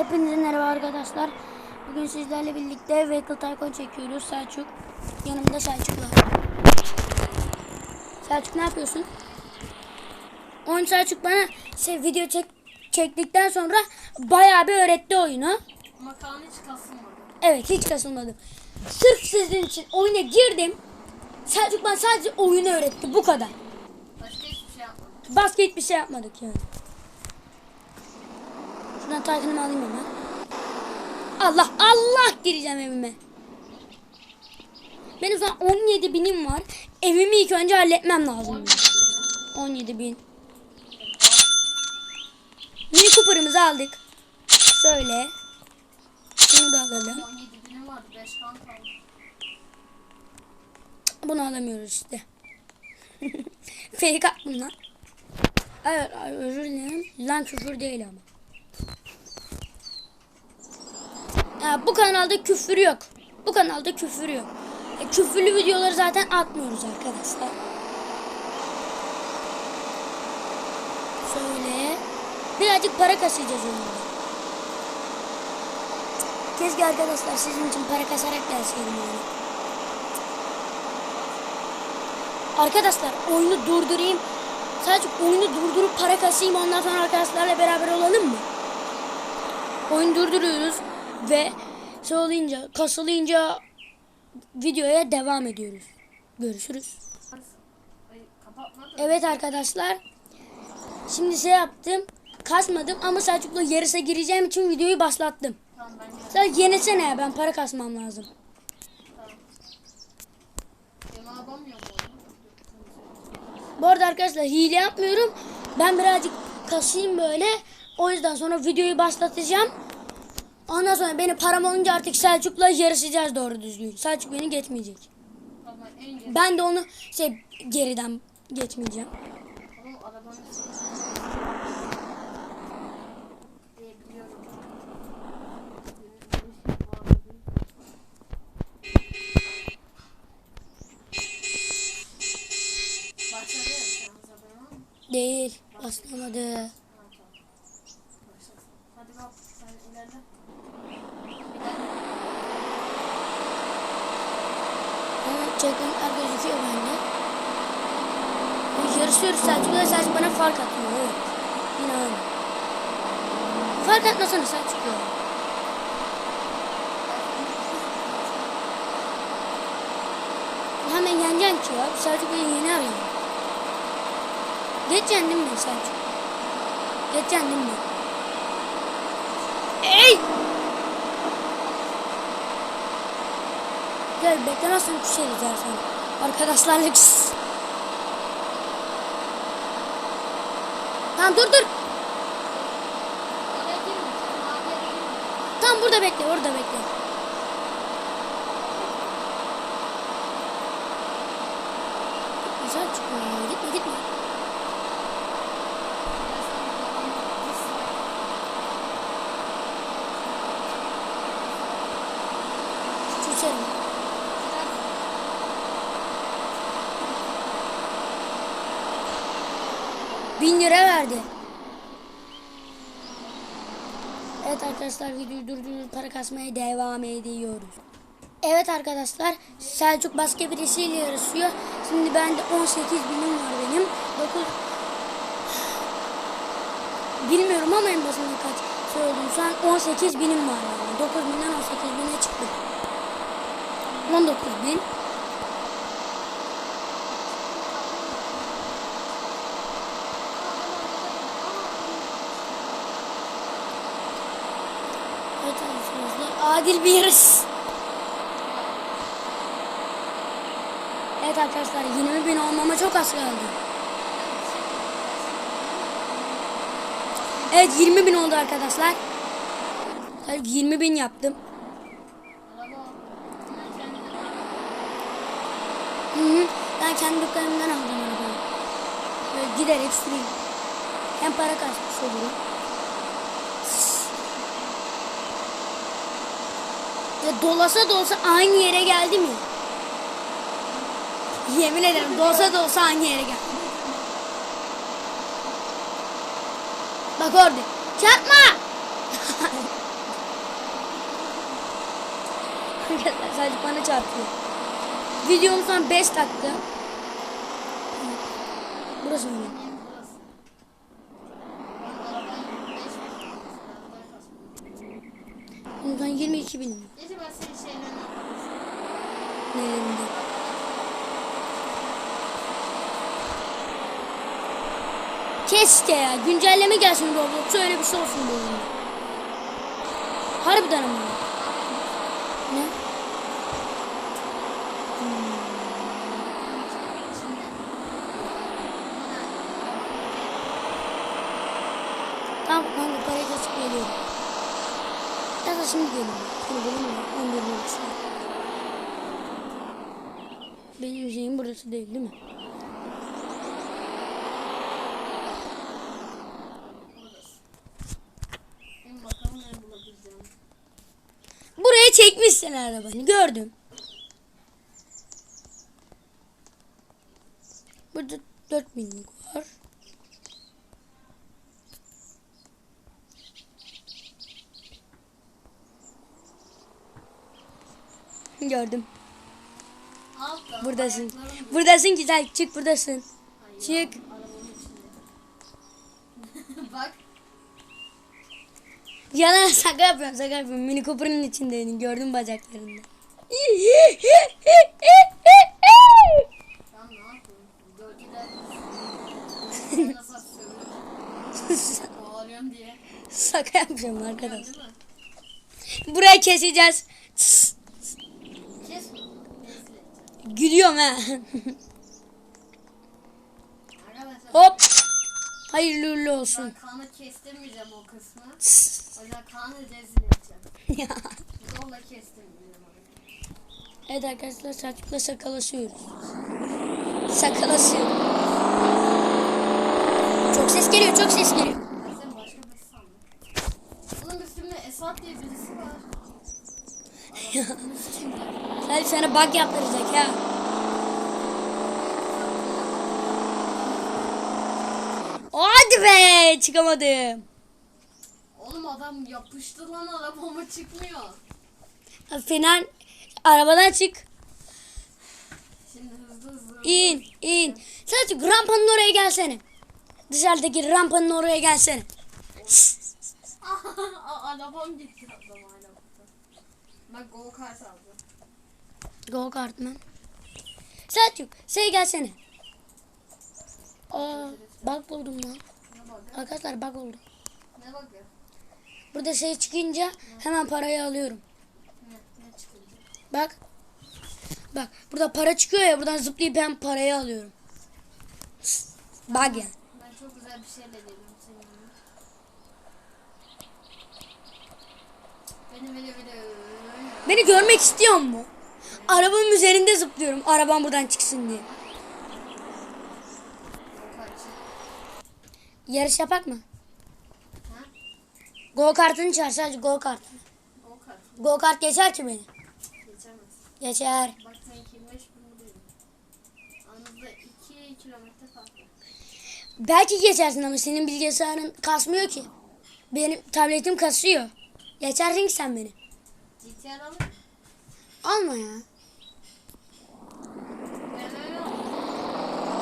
Hepinize merhaba arkadaşlar. Bugün sizlerle birlikte Vehicle Tycoon çekiyoruz. Selçuk. Yanımda Selçuk var. Selçuk ne yapıyorsun? Oyun Selçuk bana şey, video çek, çektikten sonra bayağı bir öğretti oyunu. Makarna hiç kasılmadı. Evet hiç kasılmadım. Sırf sizin için oyuna girdim. Selçuk bana sadece oyunu öğretti. Bu kadar. Başka hiçbir şey yapmadım. Başka hiçbir şey yapmadık yani. Şuradan Taycan'ımı alayım hemen. Allah Allah gireceğim evime. Benim an 17 binim var. Evimi ilk önce halletmem lazım. benim. 17 bin. Mini Cooper'ımızı aldık. Şöyle. Şunu da alalım. 17 binim vardı. 5 kan kaldı. Bunu alamıyoruz işte. Fake attım lan. Evet özür dilerim. Lan küfür değil ama. Ya, bu kanalda küfür yok. Bu kanalda küfür yok. E, küfürlü videoları zaten atmıyoruz arkadaşlar. Şöyle. Birazcık para kasacağız onunla. Keşke arkadaşlar sizin için para kasarak gelseydim yani. Arkadaşlar oyunu durdurayım. Sadece oyunu durdurup para kasayım ondan sonra arkadaşlarla beraber olalım mı? Oyunu durduruyoruz ve şey olunca videoya devam ediyoruz. Görüşürüz. Evet arkadaşlar. Şimdi şey yaptım. Kasmadım ama Selçuk'la yarısa gireceğim için videoyu başlattım. Tamam. Sen yenesene ya ben para kasmam lazım. Tamam. Bu arada arkadaşlar hile yapmıyorum. Ben birazcık kasayım böyle. O yüzden sonra videoyu başlatacağım. Ondan sonra beni param olunca artık Selçuk'la yarışacağız doğru düzgün. Selçuk beni geçmeyecek. Ben de onu şey geriden geçmeyeceğim. Oğlum arabanın diye biliyorum. Başladı ya şu an zaten ama. Değil. Başlamadı. Ha, tamam. Başlasın. Hadi bak sen ilerle. Bir dakika. Checkpointler gözüküyor bende. Yarışıyoruz Selçuk'la Selçuk bana fark atıyor. Evet. Yine öyle. Fark atmasana ya. Hemen yeneceksin ki ya. Selçuk beni yener ya. Geç yendin mi Selçuk? Geç yendin mi? Ey! Gel beklemezsen düşeriz ya sen. Arkadaşlarla küs. Tamam dur dur. Tamam burada bekle orada bekle. Güzel çıkıyor. Gitme gitme. Ya sen buradan bir slide. Küserim. Bin lira verdi. Evet arkadaşlar videoyu durdurup para kasmaya devam ediyoruz. Evet arkadaşlar Selçuk başka birisiyle yarışıyor. Şimdi bende 18 binim var benim. 9 Bilmiyorum ama en basında kaç söyledim. Şu an 18 binim var yani. 9 binden 18 bine çıktı. 19 bin. Evet arkadaşlar adil bir yarış. Evet arkadaşlar 20 bin olmama çok az kaldı. Evet 20 bin oldu arkadaşlar. Evet, 20 bin yaptım. Hı hı. Ben kendi dükkanımdan aldım arabayı. Böyle giderek süreyim. Hem para kasmış olurum. Ve dolasa dolsa aynı yere geldi mi? Yemin ederim dolsa dolsa aynı yere geldi. Bak orada. Çarpma! Arkadaşlar sadece bana çarpıyor. Videomuzdan 5 dakika. Burası mı? 22 bin. Ben senin şeylerini yaparım. Nelerinde? Keşke ya. Güncelleme gelsin Roblox'a öyle bir şey olsun bu oyunda. Harbiden ama. Ne? Tamam kanka parayı kasıp geliyorum. Şimdi geliyorum. Şimdi geliyorum ya. 11 olursa. Benim şeyim burası değil değil mi? Buraya çekmişsin arabanı gördüm. Burada 4000'lik var. Gördüm. Altta Buradasın. Buradasın güzel. Çık buradasın. Hayır, Çık. Bak. Yalan şaka yapıyorum şaka yapıyorum. Mini Cooper'ın içindeydin. Gördüm bacaklarında. Sen ne yapıyorsun? Gölgeler. Sen nasıl söylüyorsun? Bağırıyorum diye. şaka yapıyorum arkadaş. Değil mi? Burayı keseceğiz. Tıs, Kes mi? Neyse. Gülüyorum. Arkadaşlar Hop. Hayırlı uğurlu olsun. ben kanı kestirmeyeceğim o kısmı. O yüzden kanı rezil edeceğim. Zorla kestirmeyeceğim evet arkadaşlar Selçuk'la şakalaşıyoruz. Şakalaşıyoruz. Çok ses geliyor çok ses geliyor. Ben seni başka birisi sandım. Bunun üstünde Esat diye birisi var. Selçuk sana bug yaptıracak ya. Hadi be çıkamadım. Oğlum adam yapıştı lan arabama çıkmıyor. Fener arabadan çık. Şimdi hızlı hızlı. İn in. Selçuk rampanın oraya gelsene. Dışarıdaki rampanın oraya gelsene. Arabam gitti adam arabada. Ben go kart aldım. Go kart mı? Selçuk şey gelsene. Aa, bak buldum lan. Arkadaşlar bak oldu. Ne bakıyor? Burada şey çıkınca hemen parayı alıyorum. Ne? Ne çıkınca? Bak. Bak burada para çıkıyor ya buradan zıplayıp ben parayı alıyorum. Bak ya. Ben çok güzel bir şeyle yanına. Beni beni beni. Beni görmek istiyor mu? Arabanın üzerinde zıplıyorum. Arabam buradan çıksın diye. Yarış yapak mı? Ha? Go kartını çağır sadece go kartını. Go kart. Go kart geçer ki beni. Geçemez. Geçer. Bak sen 25 bin buradayım. Aranızda 2 kilometre fark var. Belki geçersin ama senin bilgisayarın kasmıyor ki. Benim tabletim kasıyor. Geçersin ki sen beni. GTR alır? Alma ya.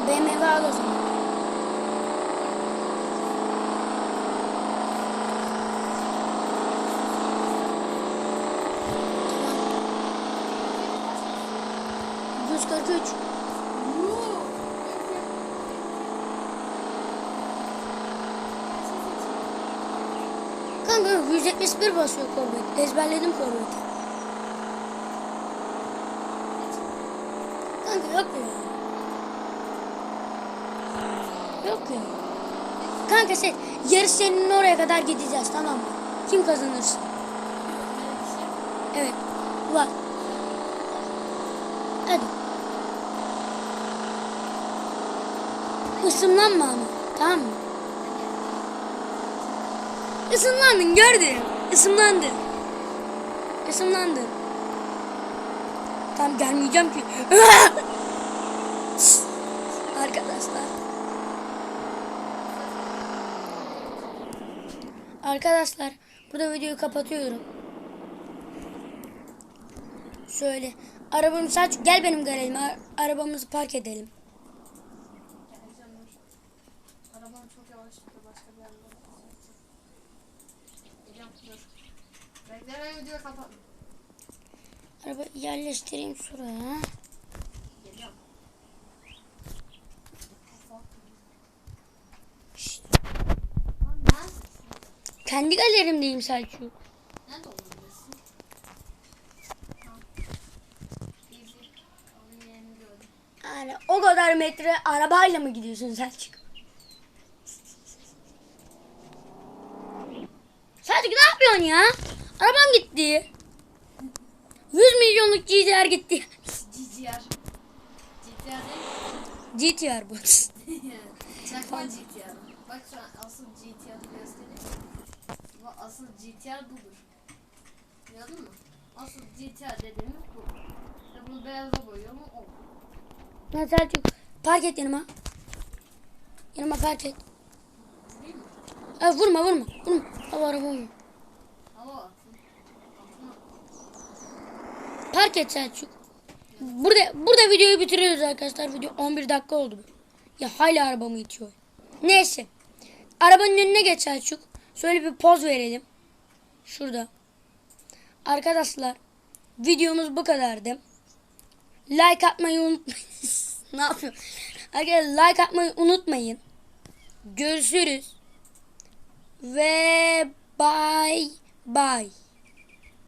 BMW al. Al o zaman. Yüz kırk üç. Kanka 171 basıyor Corvette. Ezberledim Corvette'i. Kanka yok ya. Yok ya. Sen yarış senin oraya kadar gideceğiz tamam mı? Kim kazanırsa. Evet. Var. Hadi. Isınlanma ama. Tamam mı? Isınlandın gördüm. Isınlandın. Isınlandın. Tam gelmeyeceğim ki. Arkadaşlar. Arkadaşlar burada videoyu kapatıyorum. Söyle. Arabamı Selçuk gel benim garajıma. Ar- Arabamızı park edelim. Geleceğim dur. Arabam çok yavaş gidiyor başka bir yerde. Geliyorum dur. Bekle ben videoyu kapat. Araba yerleştireyim şuraya. Geliyorum. Kapat. Şşt. Lan neredesin? Kendi galerimdeyim Selçuk. Nerede gördüm. Yani o kadar metre arabayla mı gidiyorsun Selçuk? Selçuk ne yapıyorsun ya? Arabam gitti. 100 milyonluk GTR gitti. GTR. GTR değil GTR bu. Çakma GTR. Bak şu an asıl GTR'ı göstereyim. Bak asıl GTR budur. Gördün mü? Asıl GTR dediğimiz bu. İşte bunu beyaza boyuyor mu? O. Lan Selçuk park et yanıma. Yanıma park et. Ay, vurma vurma. Vurma. Al araba vurma. Hava. Park et Selçuk. Burada burada videoyu bitiriyoruz arkadaşlar. Video 11 dakika oldu. Ya hala arabamı itiyor. Neyse. Arabanın önüne geç Selçuk. Şöyle bir poz verelim. Şurada. Arkadaşlar videomuz bu kadardı. Like atmayı unutmayın. ne yapıyorum? Arkadaşlar like atmayı unutmayın. Görüşürüz. Ve bye bye.